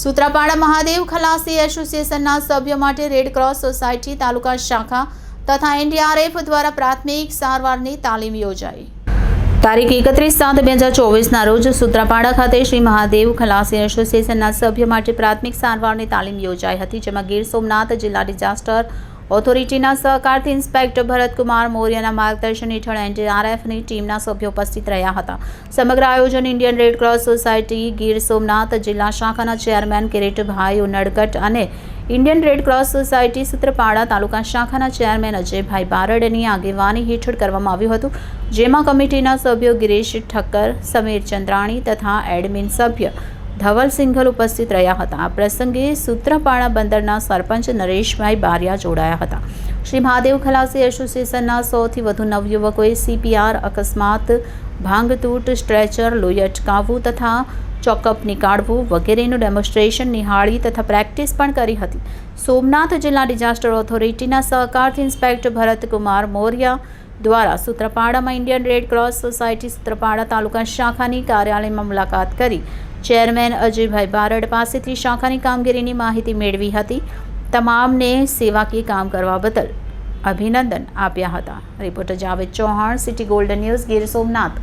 સૂત્રાપાડા મહાદેવ ખલાસી એસોસિએશનના સભ્યો માટે રેડ ક્રોસ સોસાયટી, તાલુકા શાખા તથા એનડીઆરએફ દ્વારા પ્રાથમિક સારવારની તાલીમ યોજાઈ. તારીખ એકત્રીસ સાત બે હજાર ચોવીસના રોજ સૂત્રાપાડા ખાતે શ્રી મહાદેવ ખલાસી એસોસિએશનના સભ્ય માટે પ્રાથમિક સારવારની તાલીમ યોજાઈ હતી, જેમાં ગીર સોમનાથ જિલ્લા ડિઝાસ્ટર ઓથોરિટીના સહકારથી ઇન્સ્પેક્ટર ભરતકુમાર મૌર્યના માર્ગદર્શન હેઠળ એનડીઆરએફની ટીમના સભ્યો ઉપસ્થિત રહ્યા હતા. સમગ્ર આયોજન Indian red cross society Gir Somnath, જિલ્લા શાખાના ચેરમેન કિરીટભાઈ ઉનડગટ અને Indian red cross society Sutrapada taluka શાખાના ચેરમેન અજયભાઈ બારડની આગેવાની હેઠળ કરવામાં આવ્યું હતું, જેમાં કમિટીના સભ્યો ગિરીશ ઠક્કર, સમીર ચંદ્રાણી તથા એડમિન સભ્ય ધવલ સિંઘલ ઉપસ્થિત રહ્યા હતા. આ પ્રસંગે સૂત્રપાળા બંદરના સરપંચ નરેશભાઈ બારિયા જોડાયા હતા. શ્રી મહાદેવ ખલાસી એસોસિએશનના સૌથી વધુ નવયુવકોએ સીપીઆર અકસ્માત, ભાંગતૂટ, સ્ટ્રેચર, લોહી અટકાવવું તથા ચોકઅપ નીકાળવું વગેરેનું ડેમોન્સ્ટ્રેશન નિહાળી તથા પ્રેક્ટિસ પણ કરી હતી. સોમનાથ જિલ્લા ડિઝાસ્ટર ઓથોરિટીના સહકારથી ઇન્સ્પેક્ટર ભરતકુમાર મોર્યા દ્વારા સૂત્રપાડામાં Indian red cross society Sutrapada taluka શાખાની કાર્યાલયમાં મુલાકાત કરી ચેરમેન અજયભાઈ બારડ પાસેથી શાખાની કામગીરીની માહિતી મેળવી હતી. તમામને સેવાકીય કામ કરવા બદલ અભિનંદન આપ્યા હતા. Reporter Javed Chauhan, city golden news, Gir Somnath.